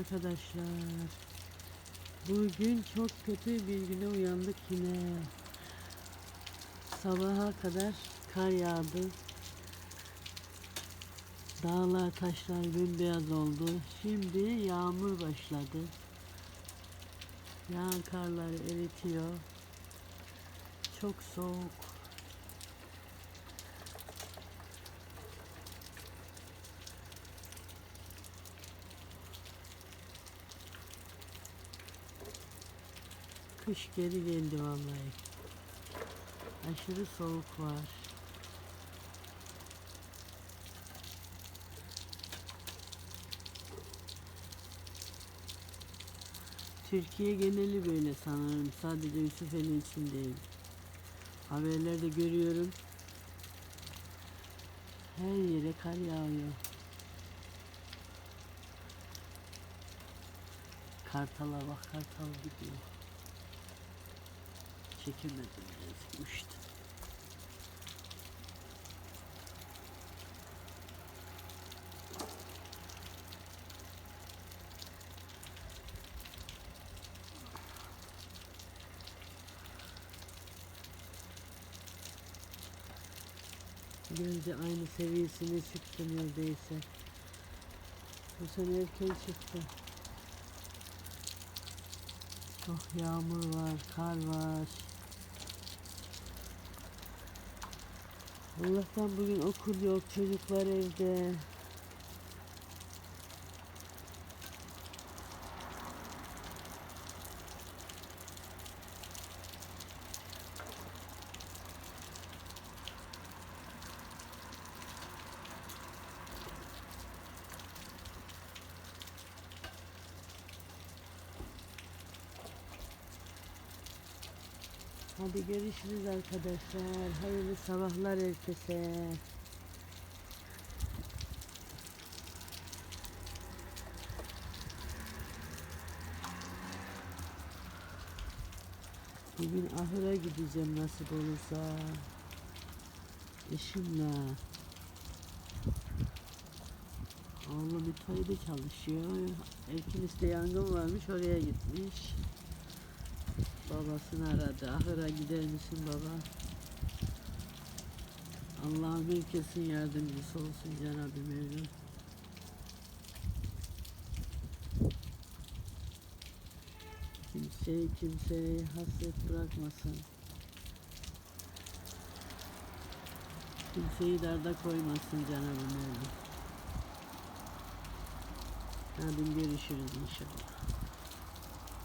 arkadaşlar. Bugün çok kötü bir güne uyandık yine. Sabaha kadar kar yağdı. Dağlar taşlar bembeyaz oldu. Şimdi yağmur başladı. Yağan karları eritiyor. Çok soğuk. Kış geri geldi vallahi. Aşırı soğuk var. Türkiye geneli böyle sanırım. Sadece Yusufeli için değil. Haberlerde görüyorum. Her yere kar yağıyor. Kartala bak kartal gidiyor. Çekemedim biraz uçtu. Gölce aynı seviyesine çıktı neredeyse. Bu sene erken çıktı. Çok yağmur var, kar var. Allah'tan bugün okul yok, çocuklar evde. Hadi görüşürüz arkadaşlar. Hayırlı sabahlar herkese. Bugün ahıra gideceğim nasip olursa. Eşimle. Oğlum itfaiyede çalışıyor. Erkilis'te yangın varmış oraya gitmiş. Babasını aradı. Ahıra gider misin baba? Allah'ım herkesin yardımcısı olsun Cenab-ı Mevlam. Kimseyi kimseye hasret bırakmasın. Kimseyi darda koymasın Cenab-ı Mevlam. Hadi görüşürüz inşallah.